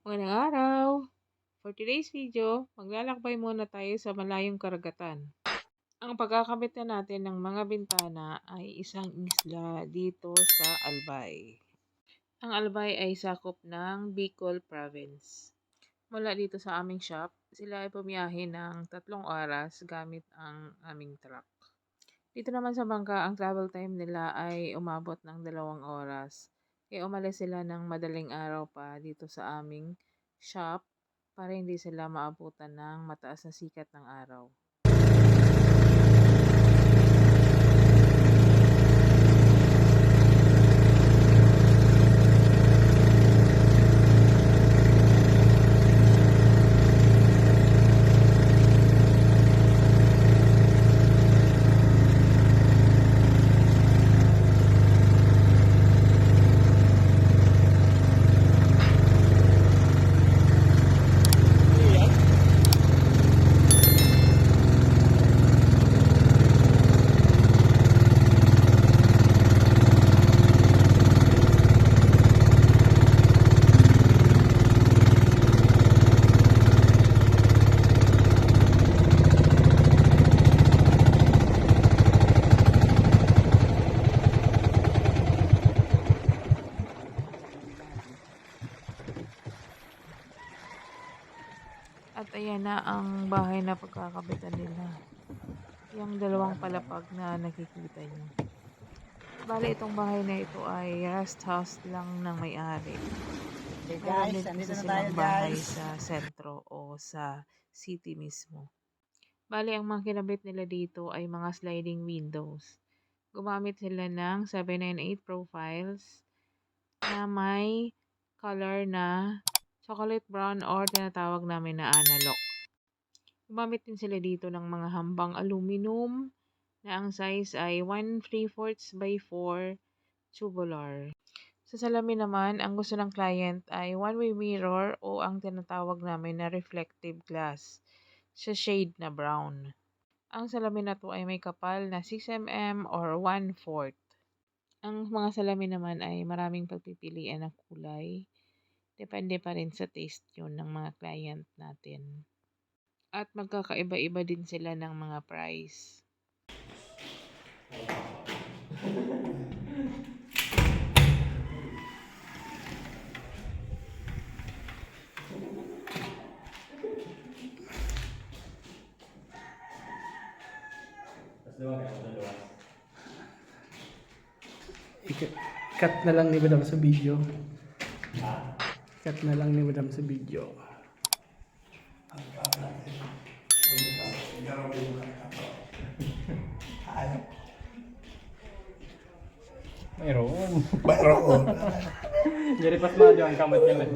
Magandang araw! For today's video, maglalakbay muna tayo sa malayong karagatan. Ang pagkakabit na natin ng mga bintana ay isang isla dito sa Albay. Ang Albay ay sakop ng Bicol Province. Mula dito sa aming shop, sila ay pumiyahe ng tatlong oras gamit ang aming truck. Dito naman sa bangka, ang travel time nila ay umabot ng dalawang oras. Kaya umalis sila ng madaling araw pa dito sa aming shop para hindi sila maabutan ng mataas na sikat ng araw. At ayan na ang bahay na pagkakabitan nila. Yung dalawang palapag na nakikita nyo. Bali, itong bahay na ito ay rest house lang ng may-ari. Meron guys, din andito kasi na tayo silang bahay guys. sa sentro o sa city mismo. Bali, ang mga kinabit nila dito ay mga sliding windows. Gumamit sila ng 798 profiles na may color na chocolate brown or tinatawag namin na analog. Gumamit din sila dito ng mga hambang aluminum na ang size ay 1 3 4 by 4 tubular. Sa salamin naman, ang gusto ng client ay one-way mirror o ang tinatawag namin na reflective glass sa shade na brown. Ang salamin na to ay may kapal na 6mm or 1 4 Ang mga salamin naman ay maraming pagpipilian ng kulay. Depende pa rin sa taste yun ng mga client natin. At magkakaiba-iba din sila ng mga price. I- cut na lang ni Madam sa video. Cut na lang ni Madam sa video. Mayroon. Mayroon. Jadi pas maju ang kamot niya lang.